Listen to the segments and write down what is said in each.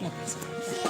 Yes.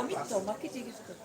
আমি তোমাকে জিজ্ঞেস করছি।